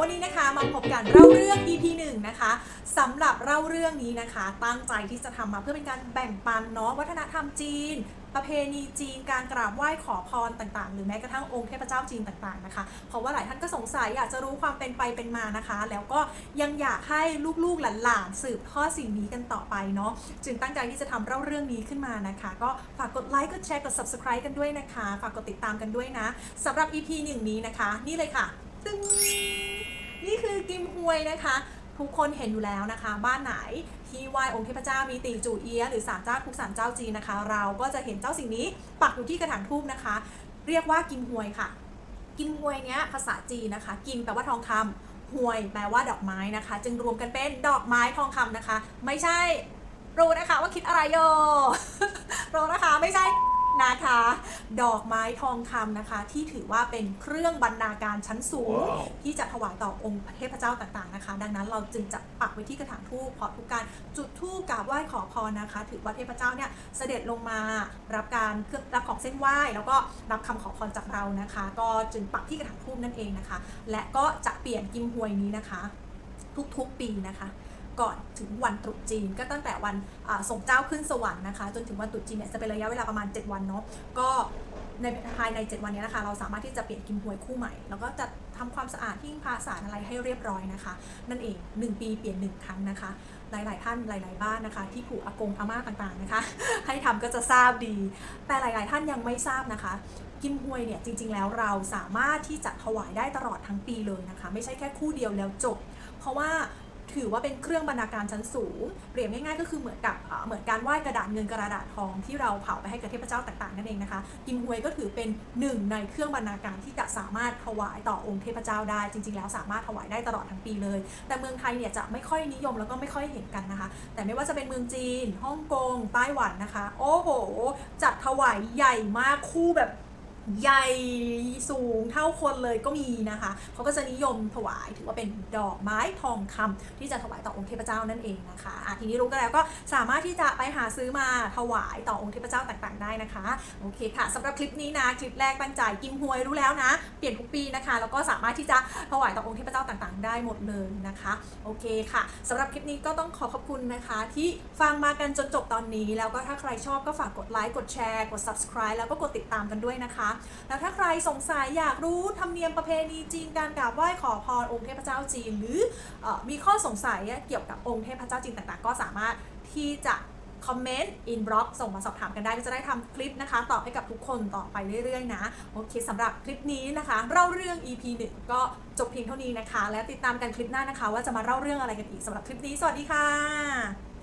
วันนี้นะคะมาพบกันเล่าเรื่อง EP 1นะคะสำหรับเล่าเรื่องนี้นะคะ ตั้งใจที่จะทำมาเพื่อเป็นการแบ่งปันเนาะวัฒนธรรมจีน ประเพณีจีนการกราบไหว้ขอพรต่างๆ หรือแม้กระทั่งองค์เทพเจ้าจีนต่างๆนะคะเพราะว่าหลายท่านก็สงสัยอยากจะรู้ความเป็นไปเป็นมานะคะ แล้วก็ยังอยากให้ลูกๆหลานๆสืบทอดสิ่งนี้กันต่อไปเนาะจึงตั้งใจที่จะทำเล่าเรื่องนี้ขึ้นมานะคะ ก็ฝากกดไลค์กดแชร์กด subscribe กันด้วยนะคะ ฝากกดติดตามกันด้วยนะสำหรับ EP 1นี้นะคะ นี่เลยค่ะ ตึ้ง นี่คือกิมฮวยนะคะ ทุกคนเห็นอยู่แล้วนะคะ บ้านไหนที่ไหว้องค์เทพเจ้ามีตีจูเอียหรือศาลเจ้าทุกศาลเจ้าจีนนะคะ เราก็จะเห็นเจ้าสิ่งนี้ปักอยู่ที่กระถางทูบนะคะ เรียกว่ากิมฮวยค่ะ กิมฮวยเนี้ยภาษาจีนนะคะ กิมแปลว่าทองคำฮวยแปลว่าดอกไม้นะคะ จึงรวมกันเป็นดอกไม้ทองคำนะคะ ไม่ใช่รู้นะคะว่าคิดอะไรโยรู้นะคะไม่ใช่ นะคะ ดอกไม้ทองคำนะคะ ที่ถือว่าเป็นเครื่องบรรณาการชั้นสูงว้าวที่จะถวายต่อองค์เทพเจ้าต่างๆนะคะ ดังนั้นเราจึงจะปักไว้ที่กระถางทูปเพราะทุกการจุดธูปกราบไหว้ขอพรนะคะ ถือว่าเทพเจ้าเนี่ยเสด็จลงมารับการเครื่องรับของเส้นไหว้ แล้วก็รับคำขอพรจากเรานะคะ ก็จึงปักที่กระถางทูปนั่นเองนะคะ และก็จะเปลี่ยนกิมฮวยนี้นะคะ ทุกๆปีนะคะ ก่อนถึงวันตรุษจีน ก็ตั้งแต่วันส่งเจ้าขึ้นสวรรค์นะคะ จนถึงวันตรุษจีนเนี่ยจะเป็นระยะเวลาประมาณ 7 วันเนาะก็ในภายใน 7 วันเนี้นะคะ เราสามารถที่จะเปลี่ยนกิมหวยคู่ใหม่ แล้วก็จะทำความสะอาดที่ภาสาอะไรให้เรียบร้อยนะคะ นั่นเอง 1 ปีเปลี่ยน 1 ครั้งนะคะ หลาย ๆ ท่านหลาย ๆ บ้านนะคะ ที่ผูกอากงอาม่าต่างๆนะคะ ให้ทำก็จะทราบดี แต่หลาย ๆ ท่านยังไม่ทราบนะคะกิมฮวยเนี่ยจริง ๆ แล้วเราสามารถที่จะถวายได้ตลอดทั้งปีเลยนะคะ ไม่ใช่แค่คู่เดียวแล้วจบ เพราะว่า ถือว่าเป็นเครื่องบรรณาการชั้นสูง เปรียบง่ายๆ ก็คือเหมือนกับเหมือนการไหว้กระดาษเงินกระดาษทองที่เราเผาไปให้กับเทพเจ้าต่างๆนั่นเองนะคะ กิมฮวยก็ถือเป็นหนึ่งในเครื่องบรรณาการที่จะสามารถถวายต่อองค์เทพเจ้าได้ จริง ๆ แล้วสามารถถวายได้ตลอดทั้งปีเลย แต่เมืองไทยเนี่ยจะไม่ค่อยนิยมแล้วก็ไม่ค่อยเห็นกันนะคะ แต่ไม่ว่าจะเป็นเมืองจีนฮ่องกงไต้หวันนะคะ โอ้โห จัดถวายใหญ่มากคู่แบบ ใหญ่สูงเท่าคนเลยก็มีนะคะ เขาก็จะนิยมถวายถือว่าเป็นดอกไม้ทองคำที่จะถวายต่อองค์เทพเจ้านั่นเองนะคะะทีนี้รู้กันแล้วก็สามารถที่จะไปหาซื้อมาถวายต่อองค์เทพเจ้าต่างๆได้นะคะ โอเคค่ะสำหรับคลิปนี้นะคลิปแรกตั้งใจกิมหวยรู้แล้วนะ เปลี่ยนทุกปีนะคะ แล้วก็สามารถที่จะถวายต่อองค์เทพเจ้าต่างๆ ได้หมดเลยนะคะ โอเคค่ะสำหรับคลิปนี้ก็ต้องขอขอบคุณนะคะ ที่ฟังมากันจนจบตอนนี้ แล้วก็ถ้าใครชอบก็ฝากกดไลค์กดแชร์กด subscribe แล้วก็กดติดตามกันด้วยนะคะแล้วถ้าใครสงสัยอยากรู้ธรรมเนียมประเพณีจีนการกราบไหว้ขอพรองค์เทพเจ้าจีน หรือออมีข้อสงสัยเกี่ยวกับองค์เทพเจ้าจีนต่างๆ ก็สามารถที่จะคอมเมนต์อินบล็อกส่งมาสอบถามกันได้ก็จะได้ทำคลิปนะคะ ตอบให้กับทุกคนต่อไปเรื่อยๆนะ โอเคสำหรับคลิปนี้นะคะ เล่าเรื่อง EP 1 ก็จบเพียงเท่านี้นะคะ และติดตามกันคลิปหน้านะคะ ว่าจะมาเล่าเรื่องอะไรกันอีกสำหรับคลิปนี้ สวัสดีค่ะ